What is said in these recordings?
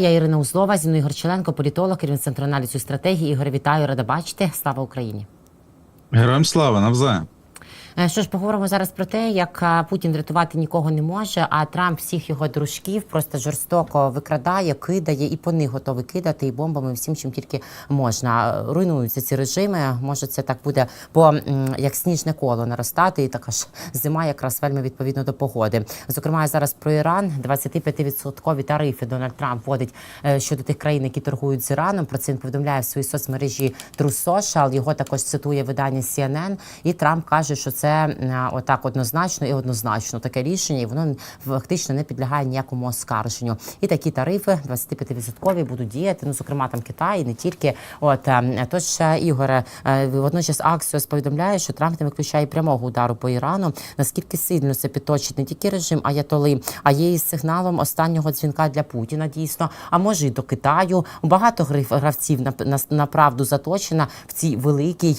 Я Ірина Узлова, зі мною Ігор Челенко, політолог, керівник центру аналізу стратегії. Ігор, вітаю, рада бачити. Слава Україні. Героям слава навзаєм. Е, Що ж, поговоримо зараз про те, як е, Путін рятувати нікого не може, а Трамп всіх його дружків просто жорстоко викрадає, кидає і по них готовий кидати і бомбами, всім, чим тільки можна. Е, Руйнуються ці режими. Може, це так буде по як сніжне коло наростати, і така ж зима якраз вельми відповідно до погоди. Зокрема, зараз про Іран 25% тарифи Дональд Трамп вводить щодо тих країн, які торгують з Іраном. Про це він повідомляє в своїй соцмережі True. Його також цитує видання CNN. І Трамп каже, що це е, отак однозначно і однозначно таке рішення, і воно фактично не підлягає ніякому оскарженню. І такі тарифи 25% будуть діяти. Ну зокрема, там Китай, і не тільки. От е, тож е, Ігоре, водночас Аксіос повідомляє, що Трамп не виключає прямого удару по Ірану. Наскільки сильно це підточить не тільки режим Аятоли, а є і сигналом останнього дзвінка для Путіна. Дійсно, а може і до Китаю. Багато гравців на, на, на правду заточена в цій великій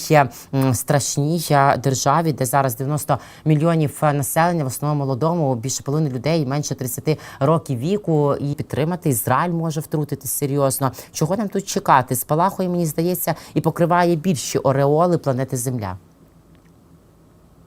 страшній державі, де зараз 90 мільйонів е, населення, в основному молодому, більше половини людей менше 30 років віку, і підтримати Ізраїль може втрутитись серйозно. Чого нам тут чекати? Спалахує, мені здається, і покриває більші ореоли планети Земля.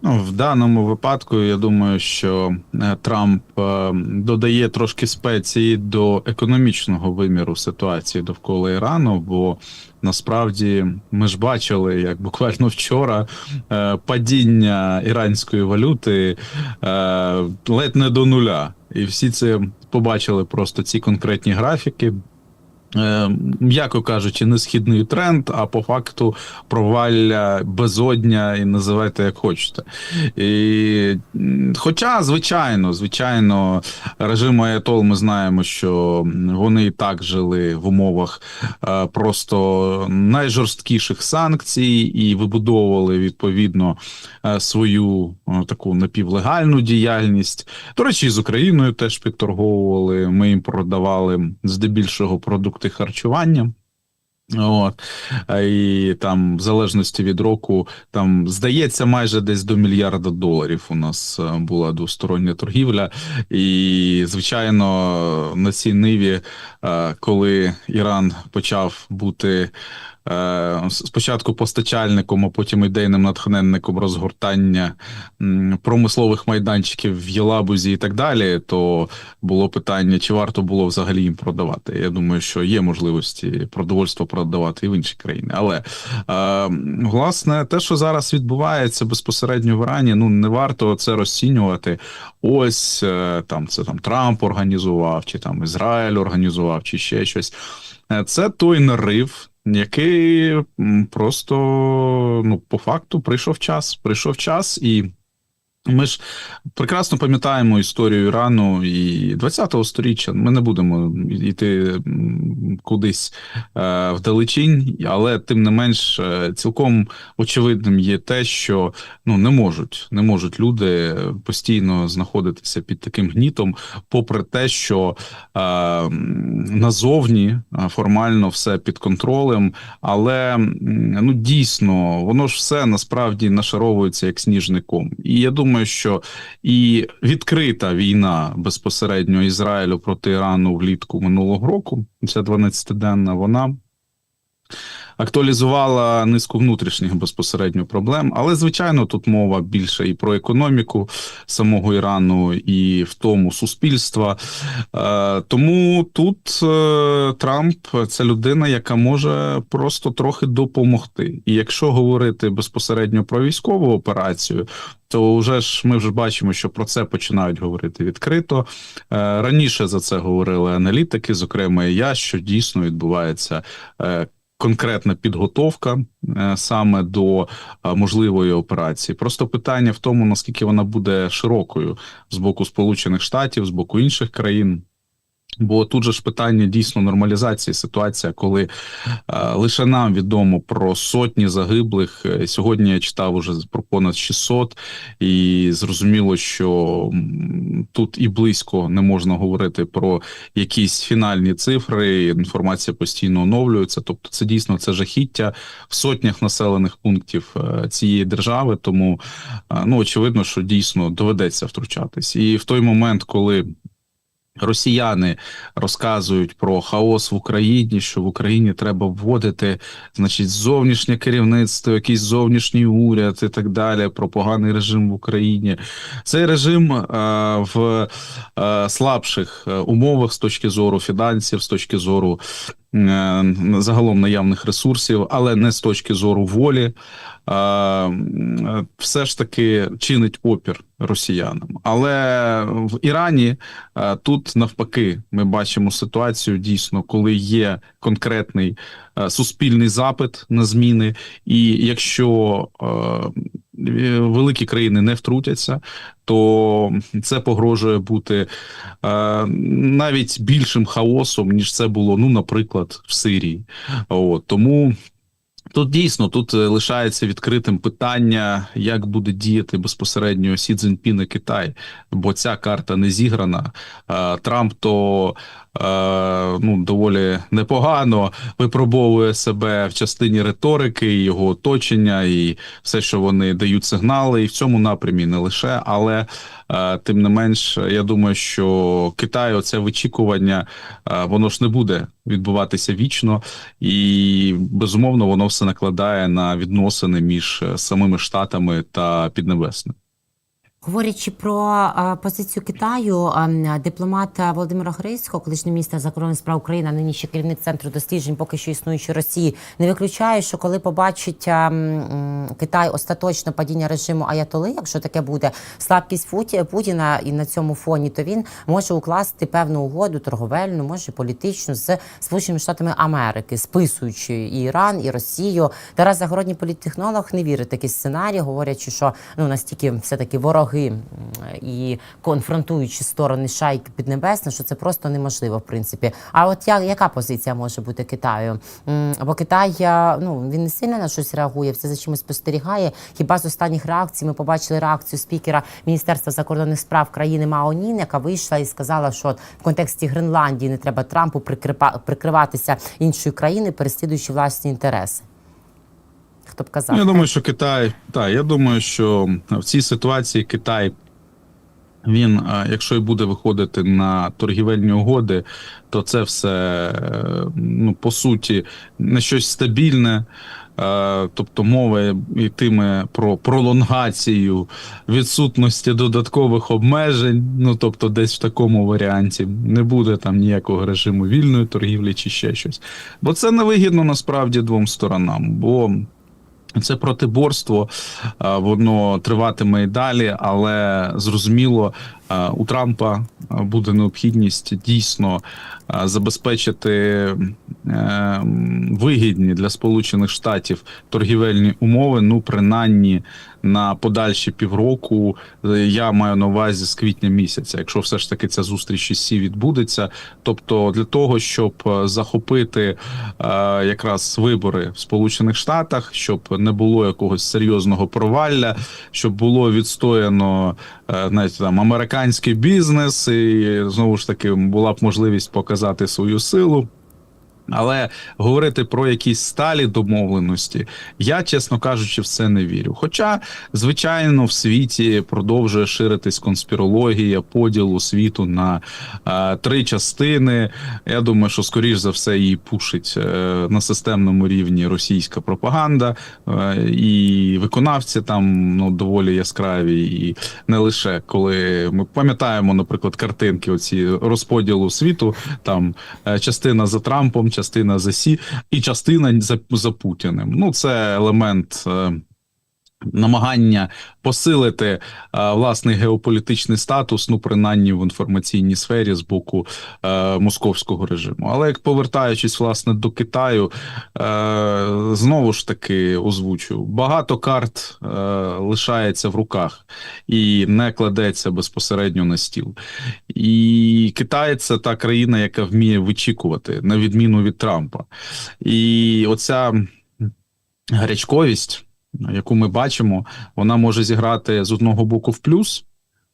Ну, в даному випадку я думаю, що е, Трамп е, додає трошки спеції до економічного виміру ситуації довкола Ірану, бо насправді ми ж бачили, як буквально вчора е, падіння іранської валюти ледь не до нуля. І всі це побачили просто ці конкретні графіки. Е, М'яко кажучи, не східний тренд, а по факту провалля безодня і називайте як хочете. І, хоча, звичайно, звичайно, режим Аятол ми знаємо, що вони і так жили в умовах е, просто найжорсткіших санкцій і вибудовували відповідно е, свою таку напівлегальну діяльність. До речі, з Україною теж підторговували. Ми їм продавали здебільшого продукти харчування. От і там, в залежності від року, там здається, майже десь до мільярда доларів у нас е, була двостороння торгівля. І, звичайно, на цій ниві, е, коли Іран почав бути спочатку постачальником, а потім ідейним натхненником розгортання промислових майданчиків в Єлабузі і так далі, то було питання, чи варто було взагалі їм продавати. Я думаю, що є можливості продовольство продавати і в інші країни. Але е, власне, те, що зараз відбувається безпосередньо в Ірані, ну не варто це розцінювати. Ось е, там це там Трамп організував, чи там Ізраїль організував, чи ще щось. Е, Це той нарив. Який просто ну по факту прийшов час. Прийшов час, і ми ж прекрасно пам'ятаємо історію Ірану і 20-го сторіччя. Ми не будемо йти кудись е, вдалечінь, але тим не менш, е, цілком очевидним є те, що ну не можуть, не можуть люди постійно знаходитися під таким гнітом, попри те, що е, назовні е, формально все під контролем, але ну дійсно воно ж все насправді нашаровується як сніжний ком. І я думаю, що і відкрита війна безпосередньо Ізраїлю проти Ірану влітку минулого року, ця 12-денна, вона актуалізувала низку внутрішніх безпосередньо проблем. Але звичайно, тут мова більше і про економіку самого Ірану, і в тому суспільства. Е, Тому тут е, Трамп це людина, яка може просто трохи допомогти. І якщо говорити безпосередньо про військову операцію. То вже ж ми вже бачимо, що про це починають говорити відкрито. Е, Раніше за це говорили аналітики, зокрема і я, що дійсно відбувається конкретна підготовка е, саме до е, можливої операції. Просто питання в тому, наскільки вона буде широкою з боку Сполучених Штатів, з боку інших країн. Бо тут же ж питання дійсно нормалізації ситуація, коли е, лише нам відомо про сотні загиблих. Е, Сьогодні я читав уже про понад 600, і зрозуміло, що тут і близько не можна говорити про якісь фінальні цифри. Інформація постійно оновлюється. Тобто, це дійсно це жахіття в сотнях населених пунктів е, цієї держави. Тому е, ну очевидно, що дійсно доведеться втручатись, і в той момент, коли Росіяни розказують про хаос в Україні, що в Україні треба вводити, значить, зовнішнє керівництво, якийсь зовнішній уряд і так далі, про поганий режим в Україні. Цей режим а, в а, слабших е, умовах з точки зору фінансів, з точки зору е, загалом наявних ресурсів, але не з точки зору волі. е, Все ж таки чинить опір росіянам. Але в Ірані е, тут навпаки ми бачимо ситуацію дійсно, коли є конкретний е, суспільний запит на зміни, і якщо е, е, великі країни не втрутяться, то це погрожує бути е, навіть більшим хаосом, ніж це було, ну, наприклад, в Сирії. От тому. Тут дійсно тут е, лишається відкритим питання, як буде діяти безпосередньо Сі Цзіньпін і Китай, бо ця карта не зіграна. Е, Трамп то е, ну доволі непогано випробовує себе в частині риторики, його оточення, і все, що вони дають сигнали, і в цьому напрямі не лише, але тим не менш, я думаю, що Китай оце вичікування, воно ж не буде відбуватися вічно, і безумовно воно все накладає на відносини між е, самими штатами та піднебесним. Говорячи про е, позицію Китаю, е, дипломат Володимира Грицького, колишній міністр закордонних справ України, нині ще керівник центру досліджень, поки що існуючої Росії, не виключає, що коли побачить е, Китай остаточно падіння режиму Аятоли, якщо таке буде слабкість Путі- Путіна і на цьому фоні, то він може укласти певну угоду торговельну, може політичну з Сполученими Штатами Америки, списуючи і Іран і Росію. Тарас Загородній політтехнолог не вірить такий сценарій, говорячи, що ну настільки все таки вороги м, і конфронтуючи сторони шайки піднебесне, що це просто неможливо, в принципі. А от я, яка позиція може бути Китаю? Бо Китай ну він не сильно на щось реагує, все за чимось спостерігає. Хіба з останніх реакцій ми побачили реакцію спікера Міністерства закордонних справ країни Мао Нін, яка вийшла і сказала, що в контексті Гренландії не треба Трампу прикриватися іншою країною, переслідуючи власні інтереси. Хто б казав? Я думаю, що Китай, так, я думаю, що в цій ситуації Китай, він, е, якщо і буде виходити на торгівельні угоди, то це все, е, ну, по суті, не щось стабільне. Е, Тобто мова йтиме про пролонгацію відсутності додаткових обмежень. Ну тобто, десь в такому варіанті не буде там ніякого режиму вільної торгівлі чи ще щось. Бо це невигідно насправді двом сторонам. Бо це протиборство, воно триватиме і далі, але зрозуміло, у Трампа буде необхідність дійсно забезпечити е, вигідні для Сполучених Штатів торгівельні умови. Ну, принаймні на подальші півроку. Е, Я маю на увазі з квітня місяця, якщо все ж таки ця зустріч із Сі відбудеться. Тобто, для того, щоб е, захопити е, якраз вибори в Сполучених Штатах, щоб не було якогось серйозного провалля, щоб було відстояно е, знаєте, там американський бізнес, і знову ж таки була б можливість показати свою силу. Але говорити про якісь сталі домовленості, я, чесно кажучи, в це не вірю. Хоча, звичайно, в світі продовжує ширитись конспірологія поділу світу на е, три частини. Я думаю, що скоріш за все її пушить е, на системному рівні російська пропаганда, е, і виконавці там ну доволі яскраві, і не лише коли ми пам'ятаємо, наприклад, картинки оці розподілу світу, там е, частина за Трампом, частина за Сі, і частина за, за Путіним. Ну, це елемент. Намагання посилити е, власний геополітичний статус, ну принаймні в інформаційній сфері з боку е, московського режиму. Але як повертаючись власне до Китаю, е, знову ж таки озвучу: багато карт е, лишається в руках і не кладеться безпосередньо на стіл. І Китай це та країна, яка вміє вичікувати, на відміну від Трампа. І оця гарячковість, яку ми бачимо, вона може зіграти з одного боку в плюс,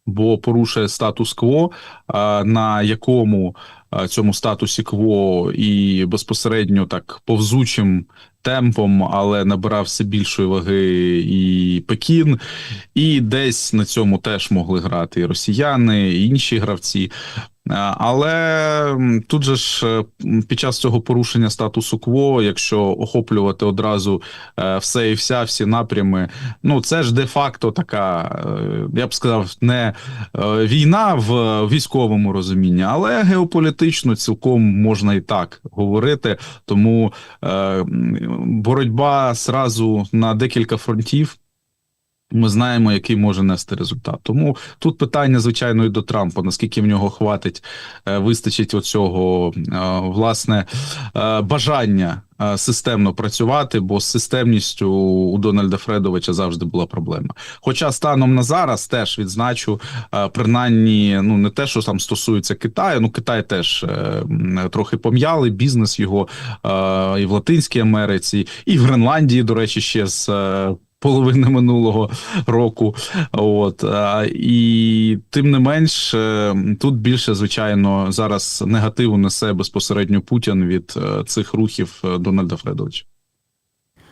бо порушує статус-кво, на якому цьому статусі кво і безпосередньо так повзучим темпом, але набирав все більшої ваги і Пекін, і десь на цьому теж могли грати і росіяни, і інші гравці. Але тут же ж е, під час цього порушення статусу кво, якщо охоплювати одразу е, все і вся, всі напрями, ну це ж де-факто така, е, я б сказав, не е, війна в військовому розумінні, але геополітично цілком можна і так говорити. Тому е, боротьба зразу на декілька фронтів. Ми знаємо, який може нести результат. Тому тут питання, звичайно, і до Трампа, наскільки в нього хватить, е, вистачить оцього е, власне е, бажання системно працювати, бо з системністю у Дональда Фредовича завжди була проблема. Хоча станом на зараз теж відзначу, принаймні, ну не те, що там стосується Китаю, ну Китай теж трохи пом'яли бізнес його і в Латинській Америці, і в Гренландії, до речі, ще з. Половини минулого року, от і тим не менш, е, тут більше звичайно зараз негативу несе безпосередньо Путін від е, цих рухів е, Дональда Фредовича.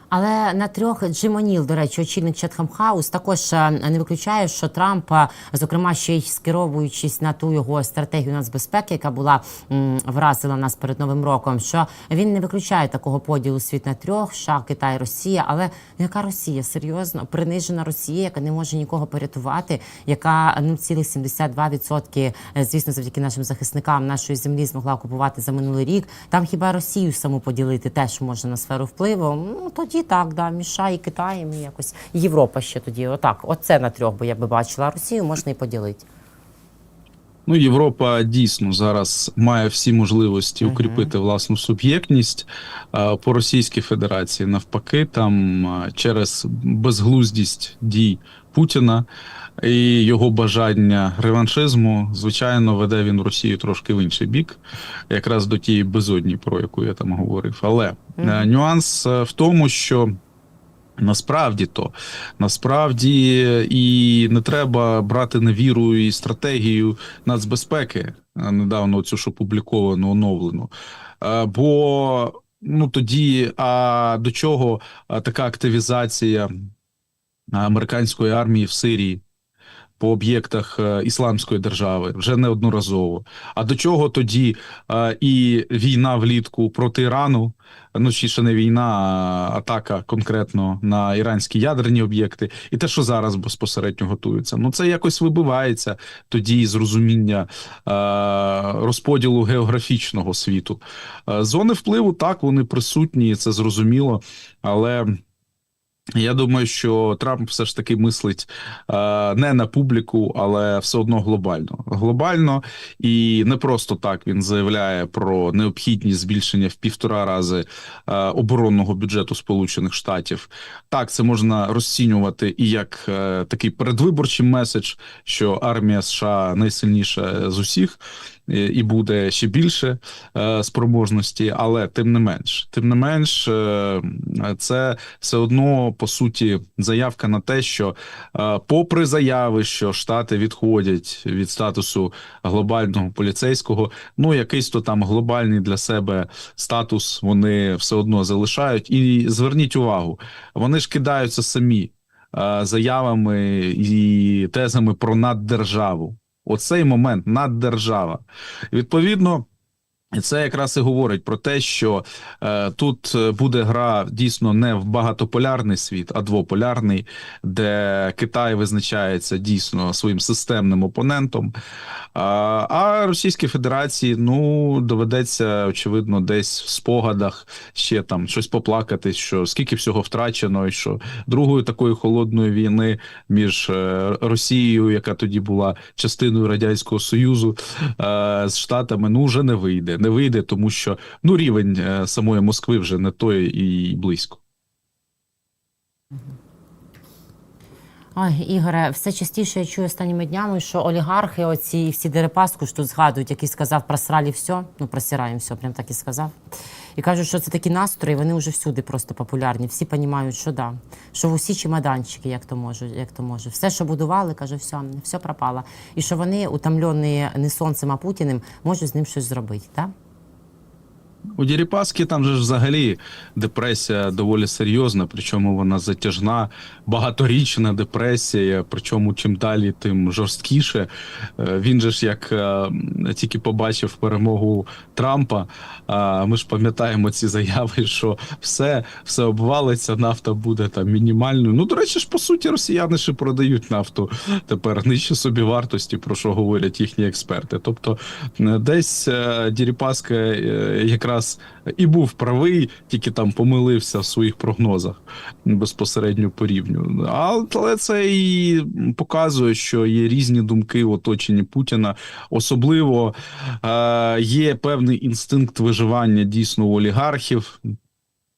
Але на трьох Джим О'Ніл, до речі, очільник Четхам Хаус, також е, не виключає, що Трамп, е, зокрема, ще й скеровуючись на ту його стратегію нацбезпеки, яка була м, вразила нас перед новим роком, що він не виключає такого поділу світ на трьох: США, Китай, Росія. Але яка Росія? Серйозно принижена Росія, яка не може нікого порятувати, яка 0,72%, е, звісно, завдяки нашим захисникам нашої землі змогла окупувати за минулий рік. Там хіба Росію саму поділити теж можна на сферу впливу? Ну тоді так, да, міша і Китаєм, і якось Європа ще тоді. Отак, оце на трьох бо я би бачила. А Росію можна і поділити. Ну, Європа дійсно зараз має всі можливості Мгм. укріпити власну суб'єктність по Російській Федерації. Навпаки, там через безглуздість дій Путіна і його бажання реваншизму, звичайно, веде він Росію трошки в інший бік, якраз до тієї безодні, про яку я там говорив. Але е, нюанс е, в тому, що. Насправді то насправді і не треба брати на віру і стратегію нацбезпеки е, недавно цю ж опубліковану оновлену. Е, Бо ну тоді а до чого е, така активізація американської армії в Сирії? По об'єктах е, ісламської держави вже неодноразово. А до чого тоді е, і війна влітку проти Ірану, ну ще не війна, а атака конкретно на іранські ядерні об'єкти, і те, що зараз безпосередньо готується. Ну це якось вибивається тоді з розуміння е, розподілу географічного світу. Зони впливу так вони присутні, це зрозуміло, але. Я думаю, що Трамп все ж таки мислить е, не на публіку, але все одно глобально. Глобально і не просто так він заявляє про необхідність збільшення в півтора рази е, оборонного бюджету Сполучених Штатів. Так, це можна розцінювати і як е, такий передвиборчий меседж, що армія США найсильніша з усіх. І буде ще більше е, спроможності, але тим не менш, тим не менш, е, це все одно по суті заявка на те, що, е, попри заяви, що штати відходять від статусу глобального поліцейського, ну якийсь то там глобальний для себе статус вони все одно залишають. І зверніть увагу, вони ж кидаються самі заявами і тезами про наддержаву. Оцей момент наддержава. Відповідно. І це якраз і говорить про те, що е, тут е, буде гра дійсно не в багатополярний світ, а двополярний, де Китай визначається дійсно своїм системним опонентом. А, а Російській Федерації ну доведеться очевидно десь в спогадах ще там щось поплакати, що скільки всього втрачено, і що другої такої холодної війни між е, Росією, яка тоді була частиною радянського союзу, е, з штатами, ну вже не вийде. Не вийде, тому що ну рівень е, самої Москви вже не той і близько. Ой, Ігоре, все частіше я чую останніми днями, що олігархи, оці всі Дерипаску ж тут згадують, який сказав просралі все, ну просираємо все, прям так і сказав. І кажуть, що це такі настрої, вони вже всюди просто популярні. Всі розуміють, що да, що в усі чемоданчики, як то може, як то може. Все, що будували, каже, все, все пропало. І що вони, утомлені не сонцем, а Путіним, можуть з ним щось зробити, так? У Діріпаски там же ж взагалі депресія доволі серйозна, причому вона затяжна, багаторічна депресія. Причому чим далі, тим жорсткіше. Е, Він же ж як е, тільки побачив перемогу Трампа. Ми ж пам'ятаємо ці заяви, що все, все обвалиться, нафта буде там мінімальною. Ну, до речі, ж по суті, росіяни ще продають нафту тепер нижче собі вартості, про що говорять їхні експерти. Тобто, е, десь Діріпаска е, якраз і був правий, тільки там помилився в своїх прогнозах безпосередньо по рівню. Але це і показує, що є різні думки в оточенні Путіна. Особливо е, є певний інстинкт виживання дійсно у олігархів.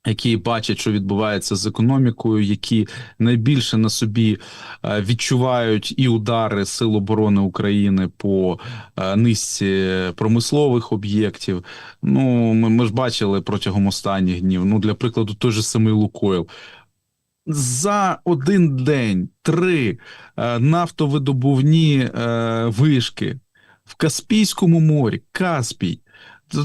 Які бачать, що відбувається з економікою, які найбільше на собі е, відчувають і удари Сил оборони України по е, низці промислових об'єктів. Ну, ми, ми ж бачили протягом останніх днів. Ну, для прикладу, той же самий Лукойл. За один день три е, нафтовидобувні вишки в Каспійському морі, Каспій.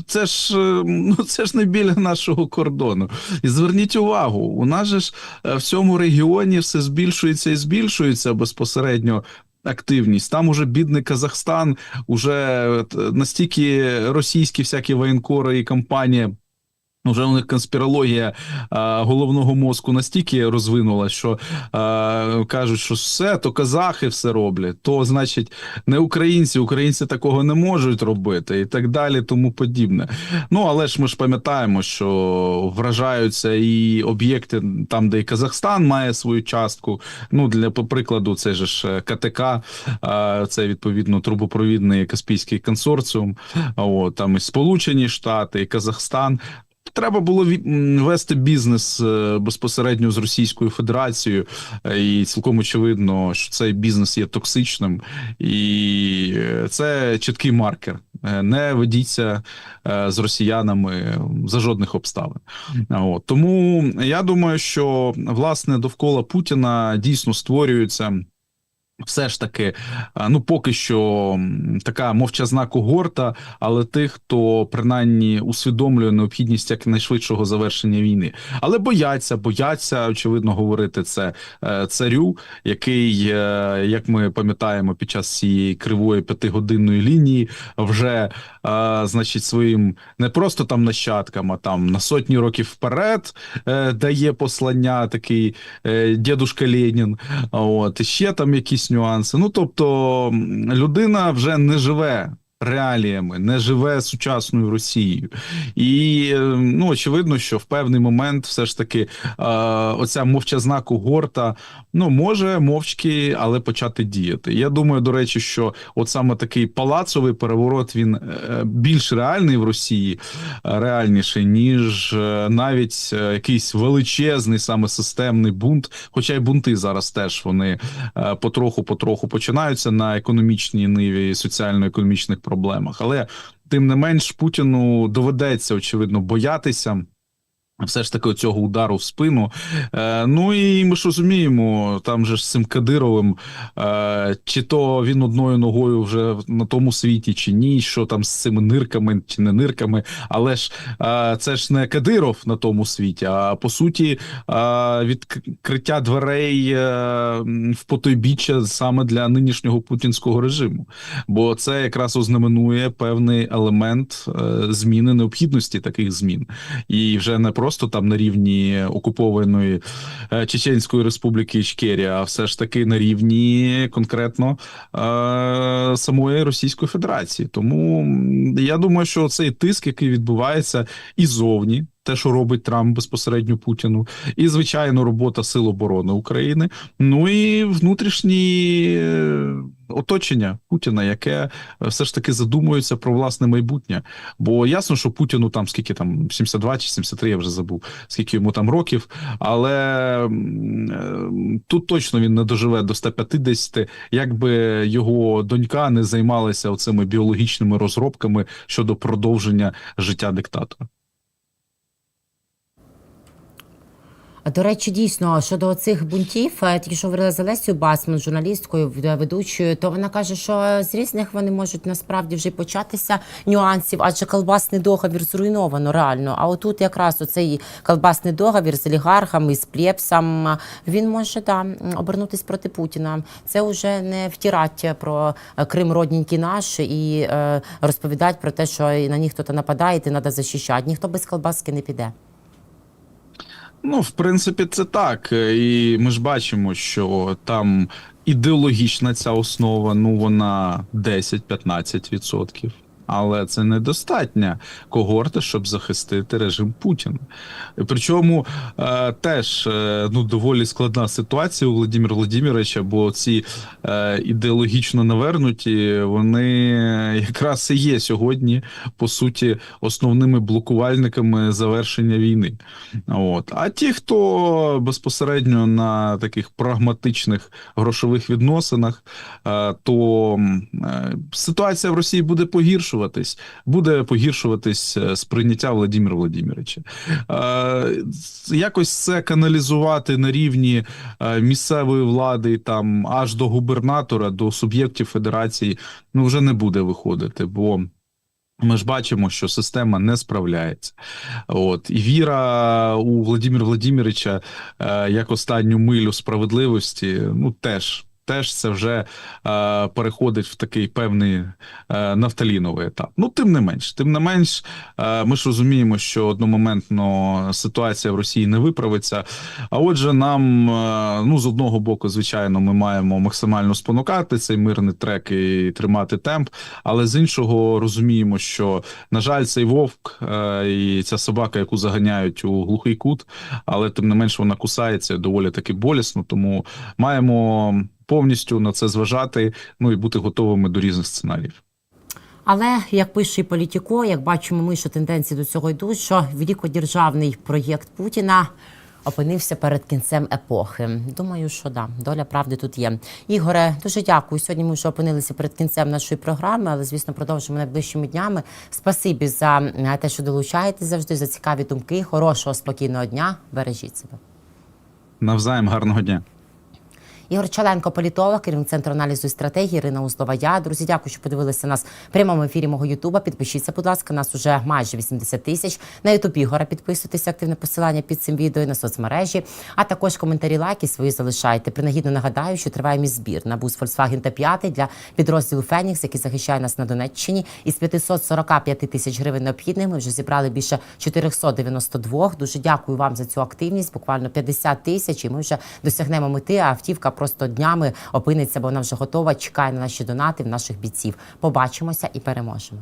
Це- ж е, ну це ж не біля нашого кордону. І зверніть увагу, у нас же ж е, в цьому регіоні все збільшується і збільшується безпосередньо. Активність там уже бідний Казахстан, уже е, настільки російські всякі воєнкори і компанії. Вже у них конспірологія а, головного мозку настільки розвинула, що а, кажуть, що все, то казахи все роблять, то значить не українці, українці такого не можуть робити, і так далі, тому подібне. Ну але ж ми ж пам'ятаємо, що вражаються і об'єкти там, де і Казахстан має свою частку. Ну для по прикладу, це ж КТК, а, це відповідно трубопровідний Каспійський консорціум. От, там і Сполучені Штати, і Казахстан. Треба було вести бізнес е, безпосередньо з Російською Федерацією, е, і цілком очевидно, що цей бізнес є токсичним, і е, це чіткий маркер. Не ведіться з росіянами за жодних обставин. От. Тому я думаю, що власне довкола Путіна дійсно створюються. Все ж таки, ну поки що така мовчазна когорта, але тих, хто принаймні усвідомлює необхідність якнайшвидшого завершення війни, але бояться, бояться очевидно говорити це е, царю, який, е, як ми пам'ятаємо, під час цієї кривої п'ятигодинної лінії вже е, значить своїм не просто там нащадкам, а там на сотні років вперед дає послання такий дідушка Ленін. От ще там якісь нюанси. Ну тобто, людина вже не живе. Реаліями не живе сучасною Росією, і е, ну очевидно, що в певний момент все ж таки е, оця мовчазна когорта ну може мовчки, але почати діяти. Я думаю, до речі, що от саме такий палацовий переворот він е, більш реальний в Росії, реальніший, ніж навіть якийсь величезний саме системний бунт. Хоча й бунти зараз теж вони потроху-потроху починаються на економічній ниві соціально-економічних проблемах. Але тим не менш Путіну доведеться очевидно боятися. Все ж таки цього удару в спину. Е, ну і ми ж розуміємо, там же з цим Кадировим, е, чи то він одною ногою вже на тому світі, чи ні, що там з цими нирками чи не нирками. Але ж е, це ж не Кадиров на тому світі, а по суті, е, відкриття дверей е, в потойбіччя саме для нинішнього путінського режиму. Бо це якраз ознаменує певний елемент е, зміни необхідності таких змін. І вже не просто там на рівні окупованої е, Чеченської республіки Ічкерія, а все ж таки на рівні конкретно е, самої Російської Федерації. Тому я думаю, що цей тиск, який відбувається і зовні. Те, що робить Трамп безпосередньо Путіну, і звичайно, робота Сил оборони України. Ну і внутрішні е, оточення Путіна, яке е, все ж таки задумується про власне майбутнє. Бо ясно, що Путіну там скільки там 72 чи 73, я вже забув, скільки йому там років. Але е, тут точно він не доживе до 150, якби його донька не займалася оцими біологічними розробками щодо продовження життя диктатора. До речі, дійсно щодо цих бунтів, е, тільки що говорила з Олесією Басман, журналісткою, в- ведучою, то вона каже, що з різних вони можуть насправді вже початися нюансів, адже колбасний договір зруйновано реально. А отут якраз оцей колбасний договір з олігархами, з плєпсом, він може да, обернутись проти Путіна. Це вже не втірать про е, Крим родненький наш і е, розповідати про те, що на них хтось нападає, і треба захищати. Ніхто без колбаски не піде. Ну, в принципі, це так. Е, І ми ж бачимо, що там ідеологічна ця основа, ну вона 10-15%. Але це недостатня когорта, щоб захистити режим Путіна. Причому е, теж е, ну доволі складна ситуація у Володимира Володимировича, бо ці е, ідеологічно навернуті, вони якраз і є сьогодні по суті основними блокувальниками завершення війни. От. А ті, хто безпосередньо на таких прагматичних грошових відносинах, е, то е, ситуація в Росії буде погіршуватись, буде погіршуватись е, сприйняття Владимира Владимировича. Якось це каналізувати на рівні е, місцевої влади, там аж до губернатора, до суб'єктів федерації, ну вже не буде виходити, бо. Ми ж бачимо, що система не справляється. От і віра у Владимира Владимировича е, як останню милю справедливості, ну теж. Теж це вже е, переходить в такий певний е, нафталіновий етап. Ну, тим не менш, тим не менш, е, ми ж розуміємо, що одномоментно ситуація в Росії не виправиться. А отже, нам е, ну з одного боку, звичайно, ми маємо максимально спонукати цей мирний трек і тримати темп. Але з іншого розуміємо, що на жаль, цей вовк е, і ця собака, яку заганяють у глухий кут, але тим не менш вона кусається доволі таки болісно. Тому маємо повністю на це зважати, ну і бути готовими до різних сценаріїв. Але як пише і політіко, як бачимо, ми що тенденції до цього йдуть, що великодержавний проєкт Путіна опинився перед кінцем епохи. Думаю, що да, доля правди тут є. Ігоре, дуже дякую. Сьогодні ми вже опинилися перед кінцем нашої програми, але звісно продовжимо найближчими днями. Спасибі за е, те, що долучаєтесь завжди за цікаві думки. Хорошого спокійного дня. Бережіть себе. Навзаєм гарного дня. Ігор Чаленко, політолог, керівник центру аналізу і стратегії Ірина Узлова. Я друзі, дякую, що подивилися нас в прямому ефірі мого Ютуба. Підпишіться, будь ласка, нас уже майже 80 тисяч. На Ютуб Ігора підписуйтесь, активне посилання під цим відео і на соцмережі. А також коментарі, лайки свої залишайте. Принагідно нагадаю, що триває мій збір на бус Volkswagen Т5 для підрозділу Фенікс, який захищає нас на Донеччині. Із 545 тисяч гривень необхідних ми вже зібрали більше 492. Дуже дякую вам за цю активність. Буквально 50 тисяч, і ми вже досягнемо мети. Автівка просто днями опиниться, бо вона вже готова. Чекає на наші донати в наших бійців. Побачимося і переможемо.